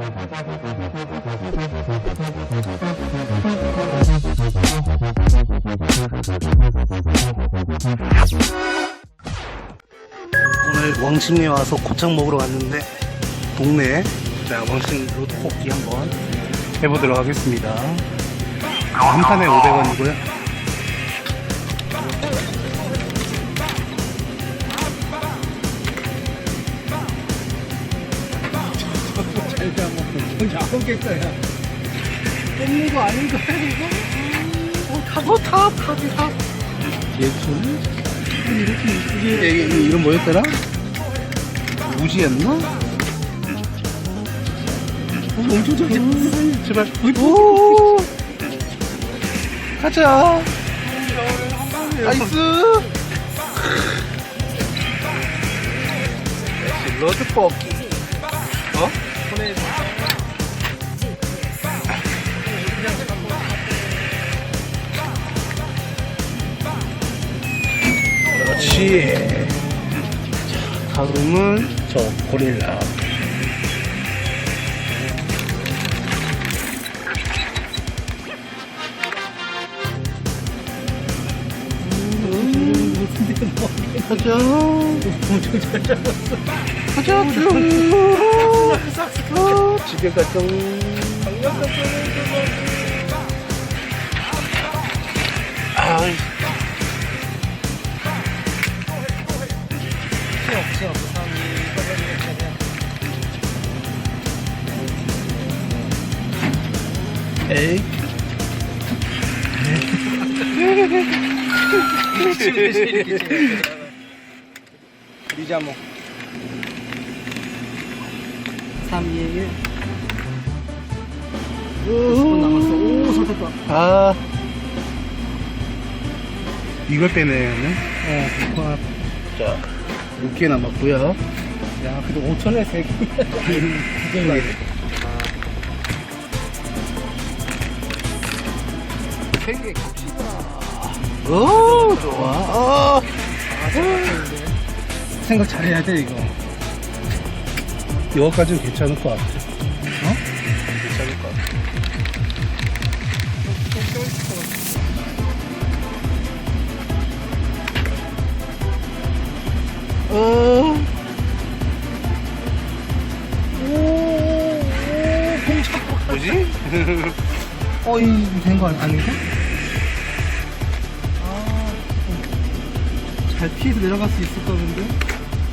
오늘 왕십리에 와서 곱창 먹으러 왔는데 동네 자 왕십 로드 뽑기 한번 해보도록 하겠습니다. 한 판에 500원이고요 나오겠어요. 뽑는 거 아닌 거야, 이거? 어, 타고 탑, 탑이 탑. 예술 이렇게 이쁘게 이게 이름 뭐였더라? 우지였나? 어, 엄청 작게 제발 오 가자 나이스 로드 뽑기 어? 그렇지 자, 다음은 저 고릴라. 가자. 엄청 잘 잡았어. 가자 쭉 어, 집에 가자 아이 에이 리자모. 3, 2, 1. 10분 남았어. 오, 섰다. 아 이걸 빼내야네 어, 자 6개 남았고요 야, 그래도 5천에 3개. 세개 오 좋아 어. 생각 잘해야 돼, 이거. 이거까지는 괜찮을 것 같아 어? 괜찮을 것 같아 어. 뭐지? 어, 이, 된 거 아닌가? 잘 피해서 내려갈 수 있을 거는데?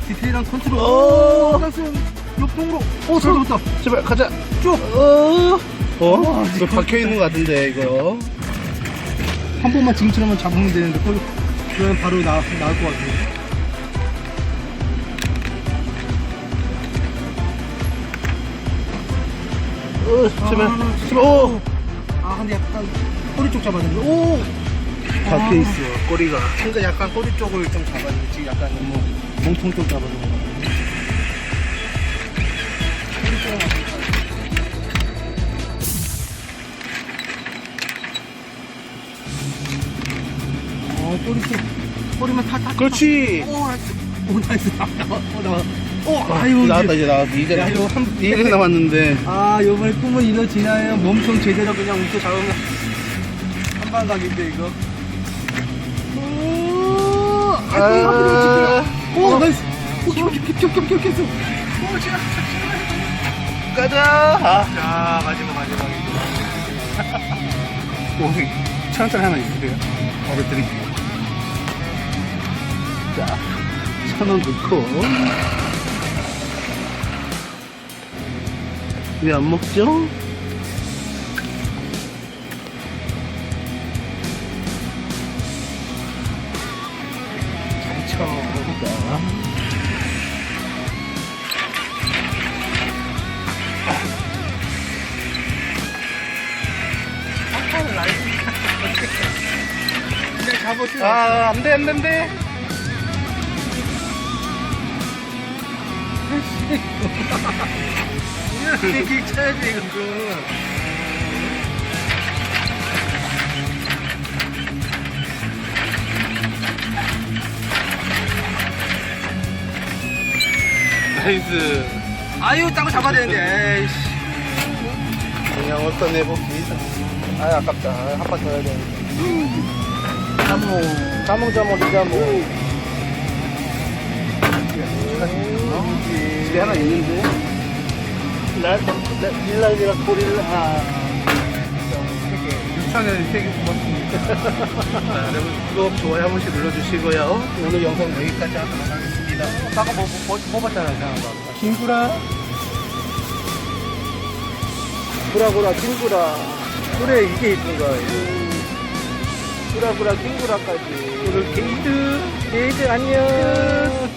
디테일한 컨트롤. 어. 오, 나이스. 옆동으로. 오, 잘 잡았다. 제발 가자 쭉. 어? 어? 와, 이거 박혀있는 것 같은데 이거 한 번만 지금처럼만 잡으면 되는데, 거기, 그러면 바로 나, 나올 것 같아. 어, 제발 아, 제발 오! 아, 근데 약간 꼬리 쪽 잡아야 되는데. 오! 박혀 있어 꼬리가 그러니까 약간 꼬리 쪽을 좀 잡아야지. 지금 약간 뭐, 몸통 쪽 잡아주는 거. 어, 꼬리 쪽. 꼬리만. 타. 그렇지 오, 나이스. 오, 나이스. 나와, 나와. 어, 나와. 오, 아, 아유, 나왔다 이제. 나왔다 이제 야, 이거 한- 이제 남았는데 아, 요번에 꿈은 이루어지나요? 몸통 제대로 그냥 웃고 잡으면 한방 각인데, 이거. 오, 아. 아이고, 하필이면 지켜요. 오, 나이스. 오, 겹, 겹, 겹, 겹, 겹, 겹. 오, 지나, 가자 아. 자, 마지막, 마지막이죠. 오색 천원짜리 하나 있으세요? 어르들이 자 천원 넣고 왜 안 먹죠? 잡으시면. 아, 안 돼, 안 돼, 안 돼. 이렇게 쳐야지, 이거. 나이스. 아유, 땅을 잡아야 되는데, 에이씨. 그냥 어떤 내봅니다. 아 아깝다. 한 판 더 해야 돼. 자몽. 자몽 자몽 자몽. 집에 하나 있는데. 날, 릴라리라 고릴라. 유창을 세개 고맙습니다. 자, 여러분 구독, 좋아요 한 번씩 눌러주시고요. 오늘 영상 여기까지 하도록 하겠습니다. 아까 뭐, 뭐, 뭐 이상한 거. 김구라. 구라구라, 킹구라. 그래, 이게 이쁜 거야. 구라구라, 킹구라까지. 오늘 게이드. 게이드 안녕.